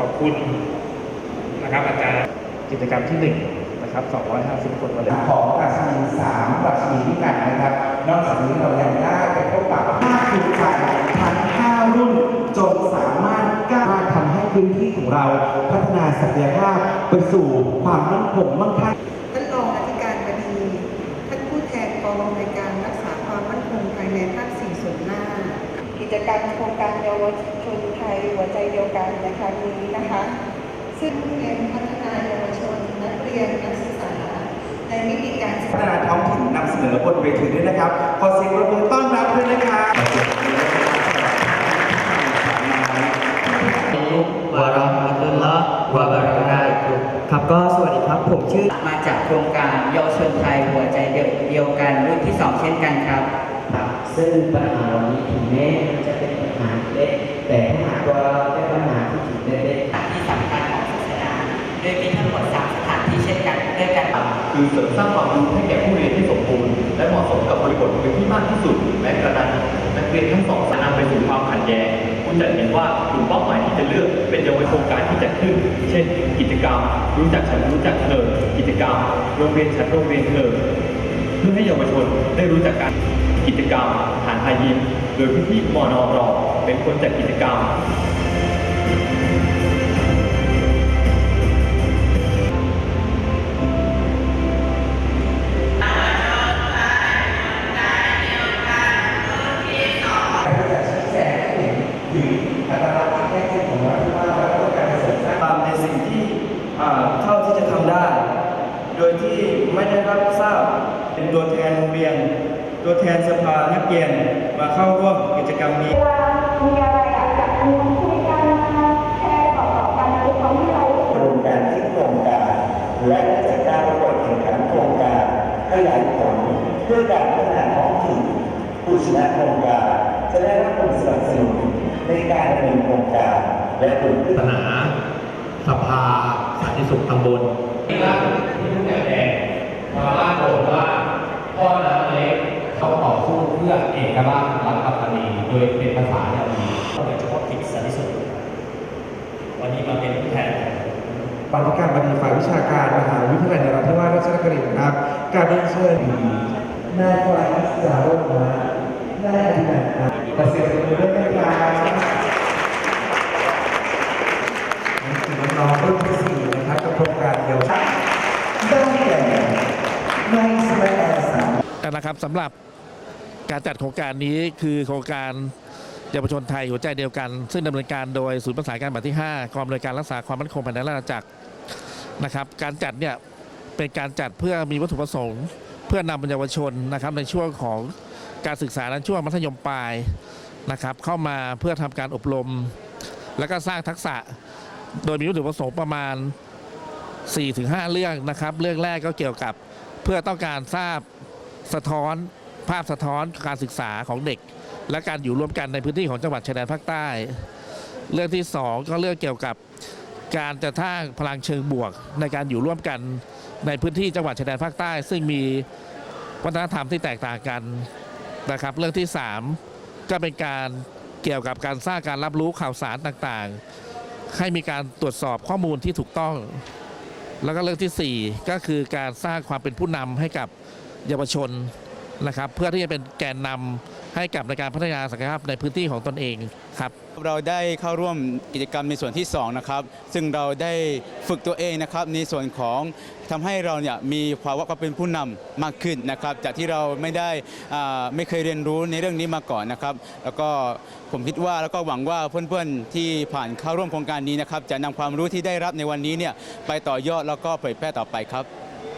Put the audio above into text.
ขอบคุณนะครับอาจารย์กิจกรรมที่หนึ่งนะครับ 250 คนมาเลยของราชินีสามราชินีด้วยกันนะครับ นอกจากนี้เรายังได้ไปพบปะภาคภูมิใจทั้ง5รุ่นจนสามารถกล้าทำให้พื้นที่ของเราพัฒนาศักยภาพไปสู่ความมั่นคงมั่งคั่งท่านรองอธิการบดีท่านผู้แทนกองอำนวยการรักษาความมั่นคงภายในภาคสี่ส่วนหน้า กิจกรรมโครงการเยาวชนไทยหัวใจเดียวกันในครั้งนี้นะคะ ซึ่งเป็นพัฒนาเยาวชนนักเรียนนักศึกษาในมิติการศึกพัฒษานาท้องถิ่นนำเสนอบนเวทีด้วยนะครับขอเสียงปรบมือต้อนรับด้วยนะครับวะเราะมะตุลลอฮ์วะบะเราะกาตุฮ์ครับก็สวัสดีครับผมชื่อมาจากโครงการเยาวชนไทยหัวใจเดียวเดียวกันรุ่นที่ 2 เช่นกันครับครับ ซึ่งปัญหาเหล่านี้ถึงแม้มันจะเป็นปัญหาเล็ก แต่ถ้าหากว่าเราได้ปัญหาที่ถึงเล็กที่สำคัญของศาสนาโดยมีทั้งหมดสามสถานที่เช่นกันด้วยกันคือเสริมสร้างความรู้ให้แก่ผู้เรียนที่สมบูรณ์และเหมาะสมกับบริบทพื้นที่มากที่สุดและกระนั้นนักเรียนทั้งสองสนำไปสู่ความขัดแย้งคุณจะเห็นว่ากลุ่มเป้าหมายที่จะเลือกเป็นเยาวชนโครงการที่จัดขึ้น เช่น กิจกรรม รู้จักฉันรู้จักเธอกิจกรรมโรงเรียนฉันโรงเรียนเธอเพื่อให้เยาวชนได้รู้จักการ กิจกรรมฐานไทยยิ้มโดยพี่ๆมอนอรอเป็นคนจัดกิจกรรมๆตามในสิ่งที่อ่าเท่าที่จะทำได้ โดยที่ไม่ได้รับทราบเป็นตัวแทนโรงเรียน ตัวแทนสภานักเรียนมาเข้าร่วมกิจกรรมนี้มีอะไรอยากจะคุยคุยกันมาแชร์ต่อๆกันในความที่เราโครงการที่โครงการและจัดการประกวดแข่งขันโครงการขยายผลเพื่อการพัฒนาท้องถิ่นผู้ชนะโครงการจะได้รับการสนับสนุนในการดำเนินโครงการและผลศาสนาสภาสันติสุขตำบลที่ล่าสุดที่ผู้แทนมาบ้านบอกว่าพ่อน้ำเล็กเขาต่อสู้เพื่อเอกราชรัฐธรรมนีโดยเป็นภาษาอย่างดีโดยเฉพาะกิจสันติสุขวันนี้มาเป็นผู้แทนบรรณาการบดีฝ่ายวิชาการมหาวิทยาลัยนราธิวาสราชนครินทร์ครับ การเรียนเชิญนายควายนักศึกษาโรจน์มานายอธินันท์ครับขอเสียงปรบมือด้วยนะครับนี่คือน้องๆรุ่นที่สี่นะครับกับโครงการเยาวชนได้แก่นายสมัยแอร์สามนะครับสำหรับ การจัดโครงการนี้คือโครงการเยาวชนไทยหัวใจเดียวกัน ซึ่งดำเนินการโดยศูนย์ประสานการบัตรที่ 5 กองอำนวยการรักษาความมั่นคงภายในราชอาณาจักรนะครับ การจัดเนี่ยเป็นการจัดเพื่อมีวัตถุประสงค์ เพื่อนำเยาวชนนะครับในช่วงของการศึกษาและช่วงมัธยมปลายนะครับเข้ามาเพื่อทำการอบรม แล้วก็สร้างทักษะ โดยมีวัตถุประสงค์ประมาณ 4-5 เรื่องนะครับ เรื่องแรกก็เกี่ยวกับเพื่อต้องการทราบสะท้อน ภาพสะท้อนการศึกษาของเด็ก และการอยู่ร่วมกันในพื้นที่ของจังหวัดชายแดนภาคใต้ เรื่องที่สองก็เรื่องเกี่ยวกับการจะสร้างพลังเชิงบวก ในการอยู่ร่วมกันในพื้นที่จังหวัดชายแดนภาคใต้ ซึ่งมีวัฒนธรรมที่แตกต่างกันนะครับ เรื่องที่สามก็เป็นการเกี่ยวกับการสร้างการรับรู้ข่าวสารต่างๆ ให้มีการตรวจสอบข้อมูลที่ถูกต้อง แล้วก็เรื่องที่สี่ก็คือการสร้างความเป็นผู้นำให้กับเยาวชน นะครับเพื่อที่จะเป็นแกนนำให้กับในการพัฒนาศักยภาพในพื้นที่ของตนเองครับเราได้เข้าร่วมกิจกรรมในส่วนที่2นะครับซึ่งเราได้ฝึกตัวเองนะครับในส่วนของทำให้เราเนี่ยมีภาวะความเป็นผู้นำมากขึ้นนะครับ จากที่เราไม่ได้อ่าไม่เคยเรียนรู้ในเรื่องนี้มาก่อนนะครับ แล้วก็ผมคิดว่าแล้วก็หวังว่าเพื่อนๆที่ผ่านเข้าร่วมโครงการนี้นะครับ จะนำความรู้ที่ได้รับในวันนี้เนี่ยไปต่อยอดแล้วก็เผยแพร่ต่อไปครับ